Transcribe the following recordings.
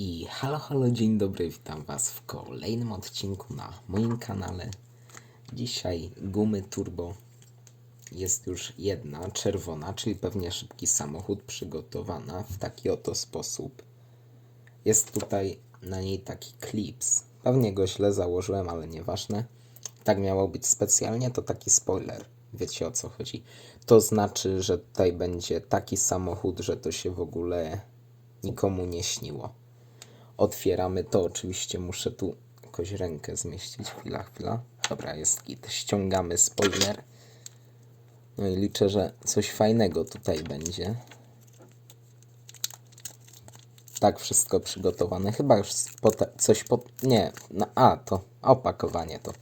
I halo, halo, dzień dobry, witam Was w kolejnym odcinku na moim kanale. Dzisiaj gumy turbo jest już jedna, czerwona, czyli pewnie szybki samochód przygotowana w taki oto sposób. Jest tutaj na niej taki klips. Pewnie go źle założyłem, ale nieważne. Tak miało być specjalnie, to taki spoiler. Wiecie o co chodzi. To znaczy, że tutaj będzie taki samochód, że to się w ogóle nikomu nie śniło. Otwieramy to, oczywiście muszę tu jakoś rękę zmieścić. Chwila, chwila. Dobra, jest git. Ściągamy spoiler. No i liczę, że coś fajnego tutaj będzie. Tak, wszystko przygotowane. Chyba już coś pod... Nie, no, a, to opakowanie to.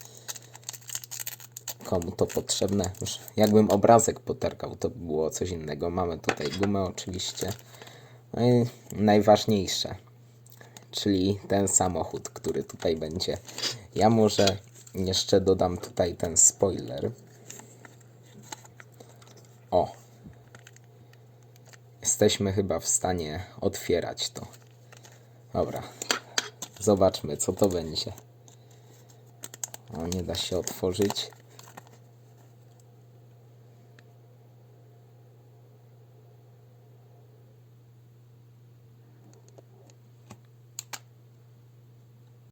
Komu to potrzebne? Już jakbym obrazek poterkał, to by było coś innego. Mamy tutaj gumę oczywiście. No i najważniejsze, czyli ten samochód, który tutaj będzie. Ja może jeszcze dodam tutaj ten spoiler. O. Jesteśmy chyba w stanie otwierać to. Dobra. Zobaczmy, co to będzie. O, nie da się otworzyć.